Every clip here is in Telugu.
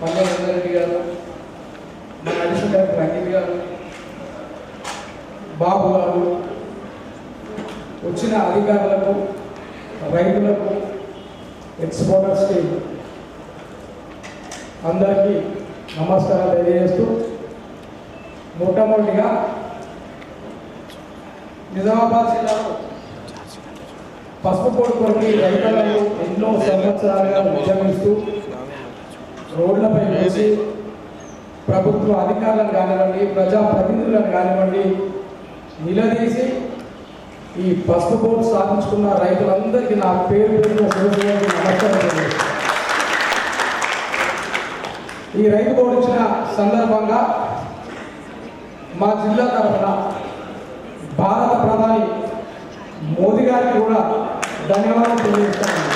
మల్లేశ్వరరెడ్డి గారు మన అడిషన్ డాక్టర్ అంకిత్ గారు బాబు గారు వచ్చిన అధికారులకు రైతులకు ఎక్స్పోర్టర్స్కి అందరికీ నమస్కారాలు తెలియజేస్తూ మొట్టమొదటిగా నిజామాబాద్ జిల్లాలో పసుపు పొడి కొరకు రైతులను ఎన్నో సంవత్సరాలుగా ఉద్యమిస్తూ రోడ్లపై వేసి ప్రభుత్వ అధికారులను కానివ్వండి ప్రజాప్రతినిధులను కానివ్వండి నిలదీసి ఈ పసుపు బోర్డు సాధించుకున్న రైతులందరికీ నా పేరు పేరున శివశివకి నమస్కారం. ఈ రైతు బోర్డు ఇచ్చిన సందర్భంగా మా జిల్లా తరఫున భారత ప్రధాని మోదీ గారికి కూడా ధన్యవాదాలు తెలియజేస్తాను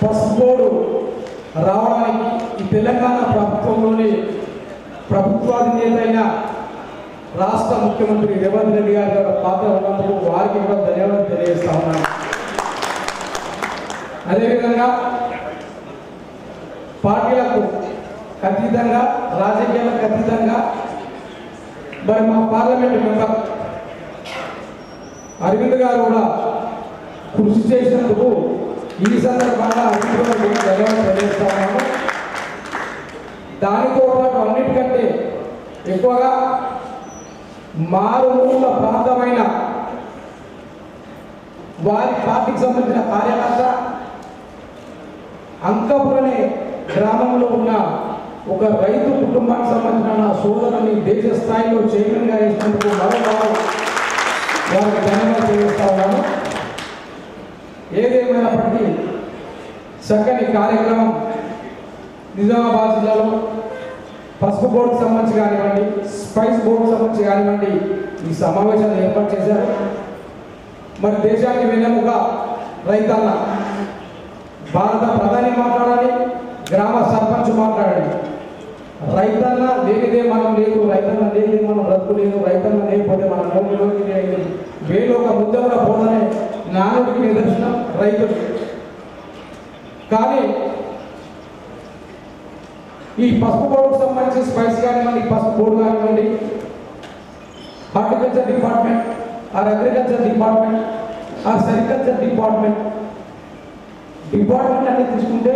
పసుపు బోర్డు రావడానికి ఈ తెలంగాణ ప్రభుత్వంలోని ప్రభుత్వాధినేత అయిన రాష్ట్ర ముఖ్యమంత్రి రేవంత్ రెడ్డి గారి యొక్క పాత్ర ఉన్నందుకు వారికి కూడా ధన్యవాదాలు తెలియజేస్తా ఉన్నాను. అదేవిధంగా పార్టీలకు ఖచ్చితంగా రాజకీయాలకు ఖచ్చితంగా మరి మా పార్లమెంట్ మెంబర్ అరవింద్ గారు కూడా కృషి చేసినందుకు ఈ సందర్భంగా అరవింద్ గారు ధన్యవాదాలు దానితో పాటు అన్నిటికంటే ఎక్కువగా మారుమూల ప్రాంతమైన వారి పార్టీకి సంబంధించిన కార్యకర్త అంకపురనే గ్రామంలో ఉన్న ఒక రైతు కుటుంబానికి సంబంధించిన నా సోదరుని దేశ స్థాయిలో చైర్మన్గా ఇచ్చినందుకు మరో వారికి ధన్యవాదాలు తెలియజేస్తా ఉన్నాను. ఏదేమైనప్పటికీ చక్కని కార్యక్రమం నిజామాబాద్ జిల్లాలో పసుపు బోర్డుకు సంబంధించి కానివ్వండి స్పైస్ బోర్డుకు సంబంధించి కానివ్వండి ఈ సమావేశాలు ఏర్పాటు చేశారు. మరి దేశానికి వెన్నెముక రైతన్న భారత ప్రధాని మాట్లాడాలి గ్రామ సర్పంచ్ మాట్లాడాలి రైతన్న లేనిదే మనం లేదు రైతన్న లేనిదే మనం రద్దు లేదు రైతన్న లేకపోతే మన నోటి లేదు వేలు ఒక ముద్ద కూడా పోదనే నానుడికి నిదర్శనం రైతులు. కానీ ఈ పసుపు బోర్డుకు సంబంధించిన స్పైస్ కానివ్వండి పసుపు బోర్డు కానివ్వండి horticulture department or agriculture department or sericulture department department అనేది తీసుకుంటే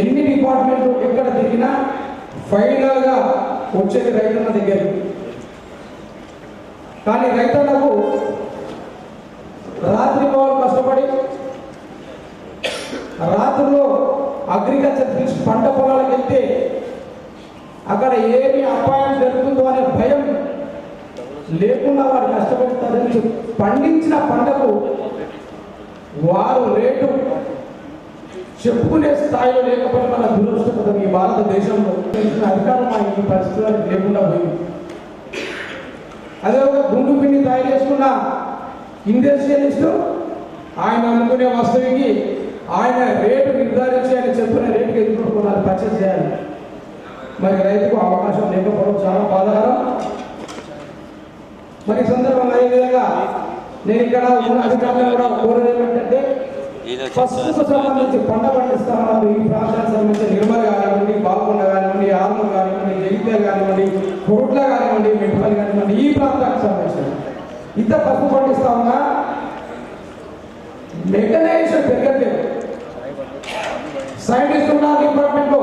ఎన్ని డిపార్ట్మెంట్లు ఎక్కడ తిరిగినా ఫైనల్గా వచ్చేది రైతన్న దగ్గరికి. కానీ రైతన్నకు రాత్రి పౌరు కష్టపడి రాత్రిలో అగ్రికల్చర్ ఫీల్డ్స్ పంట పొలాలకు వెళ్తే అక్కడ ఏమి అపాయం జరుగుతుందో అనే భయం లేకుండా వారు కష్టపడతారని పండించిన పంటకు వారు రేటు చెప్పుకునే స్థాయిలో లేకపోతే మన దురదృష్టపదం ఈ భారతదేశంలో అధికారం మా ఈ పరిస్థితులకు లేకుండా పోయింది. అదే ఒక గుండు పిండి తయారు చేసుకున్న ఇండస్ట్రియలిస్టు ఆయన అనుకునే వస్తువుకి ఆయన రేటు నిర్ధారించి ఆయన చెప్పిన రేటుకి ఎదుర్కొన్నారు పర్చేస్ చేయాలి. మరి రైతుకు అవకాశం లేకపోవడం చాలా బాధాకరం. మరి ఈ సందర్భంగా ఈ విధంగా నేను ఇక్కడ ఉన్న అధికారులను కూడా కోరేది ఏమిటంటే పసుపుకు సంబంధించి పంట పండిస్తా ఈ ప్రాంతానికి సంబంధించి నిర్మల్ కానివ్వండి బాల్కొండ కానివ్వండి ఆర్మూర్ కానివ్వండి జగిత్యాల కానివ్వండి కోట్ల కానివ్వండి మెట్పల్లి కానివ్వండి ఈ ప్రాంతానికి సంబంధించి ఇంత పసుపు పండిస్తా ఉన్నా మెకనైజేషన్ పెరగట్లేదు. సైంటిస్ట్ ఉన్న డిపార్ట్మెంట్లో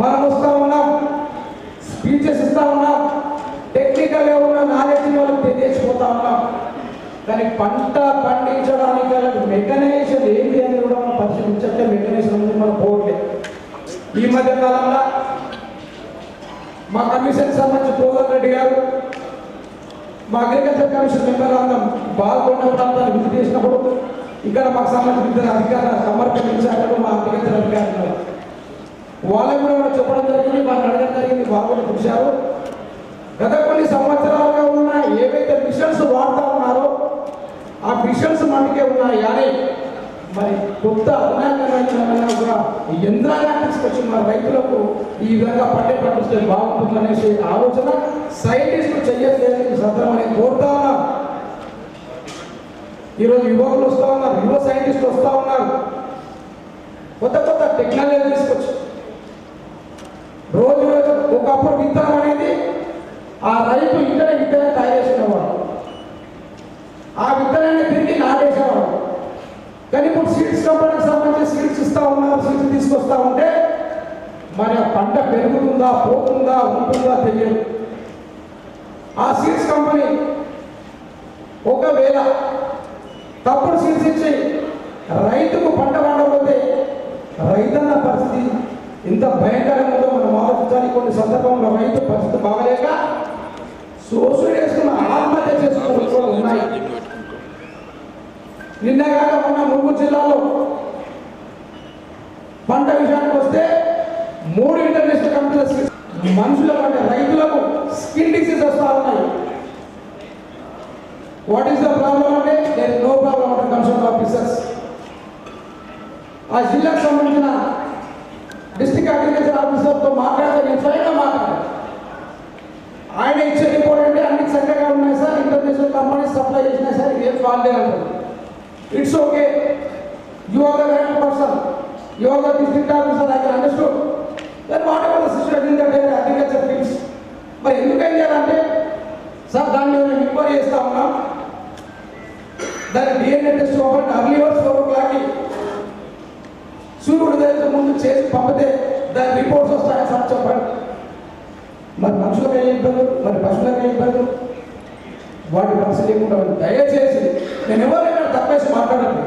మనం వస్తా ఉన్నాం. స్పీచెస్ ఇస్తా ఉన్నాం. టెక్నికల్ ఉన్న నాలెడ్జ్ వాళ్ళు తెలియచిపోతా ఉన్నాం. కానీ పంట పండించడానికి గల మెకనైజేషన్ ఏంటి అని కూడా మనం పరిశీలించట్లే. మెకనైజేషన్ ఉంది మనం పోవట్లేదు ఈ మధ్య కాలంలో మా కమిషన్ సంబంధించి పోగన్ రెడ్డి గారు మా అగ్రికల్చర్ కమిషన్ మెంబర్ అందరం బాల్కొండ ప్రాంతాన్ని విజిట్ చేసినప్పుడు ఇక్కడ మాకు సంబంధించిన అధికారులు సమర్పించారు మా అగ్రికల్చర్ అధికారులు. వాళ్ళకు కూడా చెప్పడం జరిగింది వాళ్ళు అడగడం జరిగింది వాళ్ళు చూశారు. గత కొన్ని సంవత్సరాలుగా ఉన్న ఏవైతే మిషన్స్ వాడుతూ ఉన్నారో ఆ మిషన్స్ మనకే ఉన్నాయి కానీ మరి కొత్త అధునాతనమైన కూడా యంత్రాంగాన్ని తీసుకొచ్చి మన రైతులకు ఈ విధంగా పంటే పండిస్తే బాగుంటుంది అనేసి ఆలోచన సైంటిస్టులు చెయ్యట్లేదు సత్రం అనేది కోరుతా ఈరోజు యువకులు వస్తూ ఉన్నారు యువ సైంటిస్టులు వస్తూ ఉన్నారు. కొత్త కొత్త టెక్నాలజీ తీసుకొచ్చు రోజు రోజు ఒకప్పుడు విత్తనం అనేది ఆ రైతు ఇక్కడ విత్తనం తయారు చేసుకునేవాడు. ఆ విత్తనాన్ని తిరిగి నాటేసేవాడు. కానీ ఇప్పుడు సీడ్స్ కంపెనీకి సంబంధించి సీడ్స్ ఇస్తా ఉన్నారు సీడ్స్ తీసుకొస్తా ఉంటే మరి ఆ పంట పెరుగుతుందా పోతుందా ఉంటుందా తెలియదు. ఆ సీడ్స్ కంపెనీ ఒకవేళ తప్పుడు సీడ్స్ ఇచ్చి రైతుకు పంట పండకపోతే రైతన్న పరిస్థితి ఎంత భయంకరంగా ఉందో మనం ఆలోచించాలి. కొన్ని సందర్భంలో రైతు పరిస్థితి బాగలేక సోసుడు వేసుకున్న ఆత్మహత్య చేసుకున్న కూడా ఉన్నాయి. నిన్నగాక ఉన్న ముగ్గురు జిల్లాలో పంట విషయానికి వస్తే మూడు ఇంటర్నేషనల్ కంపెనీల మనుషులకు అంటే రైతులకు స్కిన్ డిసీజ్ వస్తా ఉన్నాయి. వాట్ ఈస్ ద ప్రాబ్లం అంటే దేర్ నో ప్రాబ్లం అంటే కన్సల్ట్ ఆఫీసర్స్ ఆ జిల్లాకు సంబంధించిన డిస్ట్రిక్ట్ అగ్రికల్చర్ ఆఫీసర్తో మాట్లాడితే నేను స్వయంగా మాట్లాడాను ఆయన ఇచ్చే రిపోర్ట్ అంటే అన్ని చక్కగా ఉన్నాయి సార్ ఇంటర్నేషనల్ కంపెనీస్ సప్లై చేసినాయి సార్ ఇదేం వాళ్ళే అంటారు it's okay you are the right person you are the district officer I can understood then whatever the system in the agriculture fields మరి ఎందుకు ఏం చేయాలంటే సార్ దాన్ని మేము ఎంక్వైరీ చేస్తా ఉన్నాం దాని DNA test open early hours ఓ క్లాక్కి సూర్యుడు ముందు చేసి పంపితే దాని రిపోర్ట్స్ వస్తాయని సార్ చెప్పండి. మరి మనుషులకు ఏ ఇబ్బందులు? మరి పశువులకు ఏ ఇబ్బందులు? వాటి మనసు లేకుండా దయచేసి నేను ఎవరైనా తప్పేసి మాట్లాడండి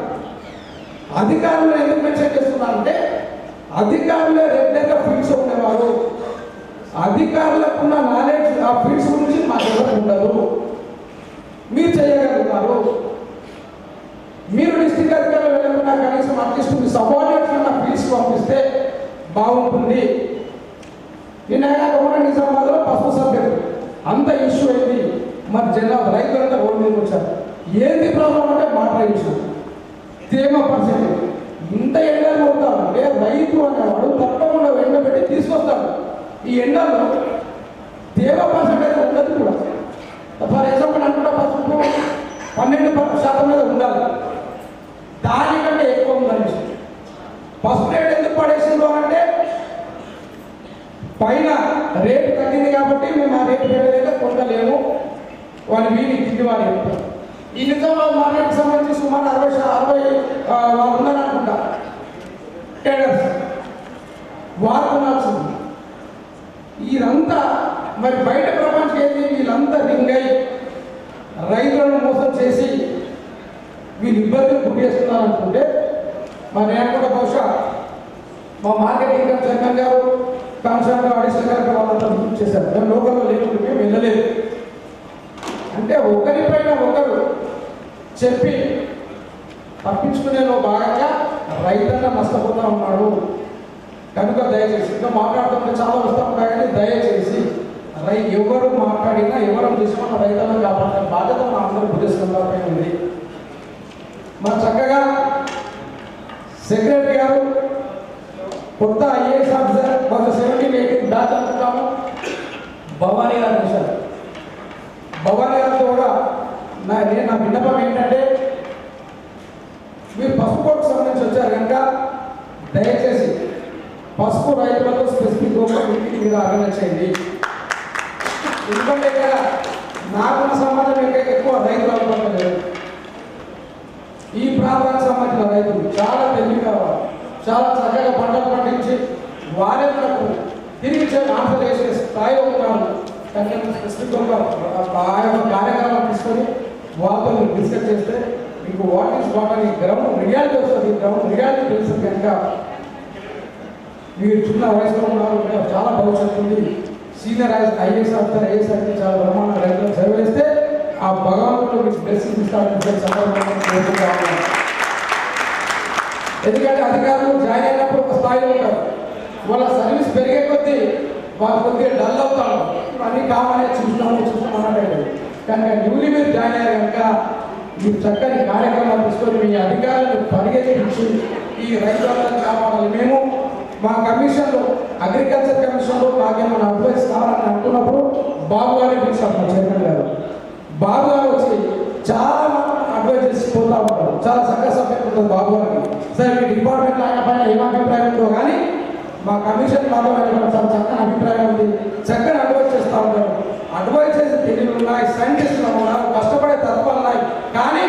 అధికారులు ఎందుకు మెన్షన్ అధికారులు అధికారులే రెగ్యులర్గా ఫీల్డ్స్ ఉండేవారు. అధికారులకు ఉన్న నాలెడ్జ్ ఆ ఫీల్డ్స్ గురించి మాకు ఉండదు. మీరు చేయగలుగుతారు. మీరు డిస్ట్రిక్ట్ అధికారులు వెళ్ళకుండా కనీసం అట్లీస్ట్ మీ సబార్డినేట్స్ అన్న ఫీల్డ్స్ పంపిస్తే బాగుంటుంది. నిన్న కూడా నిజామాబాద్లో పసుపు సబ్జెక్ట్ అంత ఇష్యూ అయింది మరి జనాభా రైతులంతా రోడ్డు మీద వచ్చారు. ఏంది ప్రాబ్లం అంటే మాట ఇష్యూ తేమ పరిస్థితి. ఇంత ఎండలు కొడతారు. అంటే రైతు అనేవాడు తప్పకుండా ఎండబెట్టి తీసుకొస్తాడు. ఈ ఎండలో తేమ పర్సెంటేజ్ ఉండదు కూడా ఫర్ ఎగ్జాంపుల్ అనుకుంటా పసుపు పన్నెండు ప- శాతం మీద ఉండాలి దానికంటే ఎక్కువ ఉందని పసుపు రేట్ ఎందుకు పడేసిందో అంటే పైన రేటు తగ్గింది కాబట్టి మేము ఆ రేటు పెట్టలేక కొనలేము వాళ్ళు వీని కింది వారు చెప్తారు ఈ నిజంలో మార్కెట్కి సంబంధించి సుమారు అరవై అరవై ఆ, వాళ్ళు ఉన్నారనుకుంటా. ట్రేడర్స్ వారు కొనాల్సింది. వీరంతా మరి బయట ప్రపంచం ఏంటి వీళ్ళంతా రింగై రైతులను మోసం చేసి వీళ్ళు ఇబ్బందులు గురి అనుకుంటే మరి నేను కూడా బహుశా మా మార్కెటింగ్ చైర్మన్ గారు కాన్సర్ గారు అడిషనల్ గారు వాళ్ళంతా చేశారు. మేము లోకల్లో లేకుంటే మేము వెళ్ళలేదు. అంటే ఒకరిపైన ఒకరు చెప్పి తప్పించుకునేలో భాగంగా రైతన్న నష్టపోతా ఉన్నాడు. కనుక దయచేసి ఇంకా మాట్లాడుతుంటే చాలా వస్తూ ఉంటాయి కానీ దయచేసి రై ఎవరు మాట్లాడినా ఎవరు తీసుకున్న రైతులను కాపాడే బాధ్యత మన అందరూ బుద్ధిస్తుందాపై ఉంది. మరి చక్కగా సెక్రటరీ గారు కొత్త ఐఏఎస్ ఆఫీసర్ ఒక సెవెంటీన్ ఎయిటీన్ బ్యాచ్ అనుకుంటాము. భవానీ గారు భవానీ నా నేను నా విన్నపం ఏంటంటే మీరు పసుపు కోర్టుకు సంబంధించి వచ్చారు కనుక దయచేసి పసుపు రైతులతో స్పెసిఫిక్ మీటింగ్ మీరు ఆర్గనైజ్ చేయండి. ఎందుకంటే ఇక్కడ నాకున్న సమాజం ఇక్కడ ఎక్కువ రైతులు అవసరం లేదు. ఈ ప్రాంతానికి సంబంధించిన రైతులు చాలా తెలివిగా చాలా చక్కగా పంటలు పండించి వారే మనకు తిరిగి చే- ఆన్సర్ చేసే స్థాయిలో ఉన్నారు కానీ స్పెసిఫిక్గా ఆ యొక్క కార్యక్రమం తీసుకొని వాళ్ళతో మీరు డిస్కస్ చేస్తే మీకు వాట్ ఈస్ వాట్ అని గ్రౌండ్ రియాలిటీ వస్తుంది. గ్రౌండ్ రియాలిటీ తెలుస్తుంది కనుక మీరు చిన్న వయసులో ఉన్నారు చాలా భవిష్యత్తు ఉంది senior IAS officer IAS officer చాలా బ్రహ్మాండ రైతులకు సేవ చేస్తే ఆ భగవంతుడు మీకు బ్లెస్సింగ్ ఇస్తారని చెప్పి ఎందుకంటే అధికారులు జాయిన్ అయినప్పుడు ఒక స్థాయిలో ఉంటారు. వాళ్ళ సర్వీస్ పెరిగే కొద్దీ వాళ్ళు కొద్దిగా డల్ అవుతారు. అన్ని కావాలని చూస్తున్నాము చూస్తున్నాం అన్నట్టు కనుక న్యూలీ మీరు జాయిన్ అయ్యారు కనుక ఈ చక్కని కార్యక్రమాలు తీసుకొని మీ అధికారులను పరిగెత్తించి ఈ రైతులను కాపాడాలి. మేము మా కమిషన్లో అగ్రికల్చర్ కమిషన్లో మాకేమైనా అడ్వైస్ కావాలని అనుకున్నప్పుడు బాబు గారిని పిలిచారు మా చైర్మన్ గారు. బాబు గారు వచ్చి చాలా అడ్వైస్ చేసి పోతా ఉంటారు చాలా చక్కగా సబ్జెక్ట్ ఉంటుంది బాబు గారికి. సరే మీ డిపార్ట్మెంట్ ఆయన పైన ఏం అభిప్రాయం ఉందో కానీ మా కమిషన్ మాత్రమే చాలా చక్కని అభిప్రాయం ఉంది. చక్కని అడ్వైస్ చేస్తూ ఉంటారు అడ్వైస్ తెలివి ఉన్నాయి సైంటిస్టులు ఉన్నారు కష్టపడే తత్వాలు ఉన్నాయి. కానీ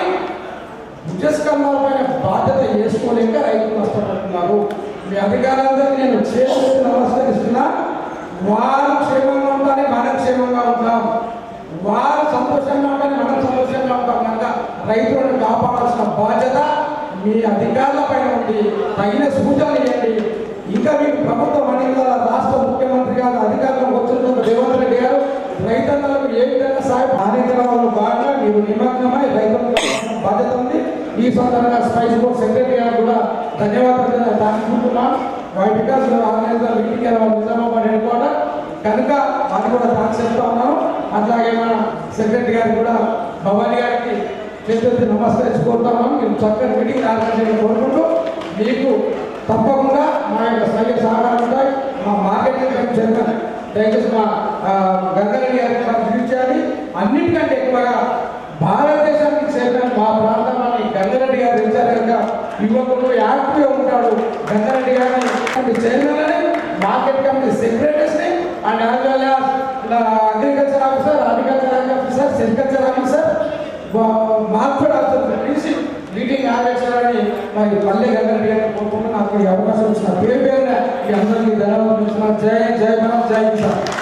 భుజస్కంధాల పైన బాధ్యత చేసుకోలేక రైతులు నష్టపడుతున్నారు మీ అధికారులందరికీ నేను చేసి నమస్కరిస్తున్నా వారు క్షేమంగా ఉండాలి మనం క్షేమంగా ఉంటాం. వారు సంతోషంగా ఉండాలి మనం సంతోషంగా ఉంటాం కనుక రైతులను కాపాడాల్సిన బాధ్యత మీ అధికారుల పైన ఉంది. తగిన సూచనలు ఇవ్వండి ఇంకా మీకు ప్రభుత్వం అనేది రాష్ట్ర ముఖ్యమంత్రి గారు అధికారులకు వచ్చిన రేవంత్ రెడ్డి గారు రైతన్నలకు ఏ విధంగా సహాయ కార్యక్రమాల్లో భాగంగా మీరు నిమగ్నమై రైతులకు బాధ్యత ఉంది ఈ సందర్భంగా స్పైస్ బోర్డ్ సెక్రటరీ గారు కూడా ధన్యవాదాలు దాచుకుంటున్నాం వై బికాస్ ఆర్గనైజర్ ఇంటికి నిజామాబాద్ హెడ్ క్వార్టర్ కనుక అది కూడా థ్యాంక్స్ చెప్తా ఉన్నాను. అట్లాగే మన సెక్రటరీ గారికి కూడా భవానీ గారికి చేతులెత్తి నమస్కరించుకుంటున్నాం మీరు చక్కని మీటింగ్ ఆర్గనైజ్ కోరుకుంటూ మీకు తప్పకుండా మా యొక్క సహాయ సహకారం ఉంటాయి. మా మార్కెటింగ్ కమిటీ చైర్మన్ దయచేసి మా గంగారెడ్డి గారికి మనం పిలిచాలి అన్నిటికంటే ఎక్కువగా భారతదేశానికి చైర్మన్ మా ప్రాంతాన్ని గంగారెడ్డి గారు తెలిసారు కనుక యువకుడు యాక్టివ్గా ఉంటాడు గంగారెడ్డి గారిని. చైర్మన్ అని market committee సెక్రటరీస్ని and as well as agriculture officer horticulture officer sericulture officer market officer పిలిచి మీటింగ్ ఆలోచించాలని మరి పల్లె గంగారెడ్డి గారిని కోరుకుంటూ నాకు ఈ అవకాశం ఇచ్చిన పేరు పేరున ఈ అందరికీ ధన్యవాదాలు జై జై మనం జై కిసాన్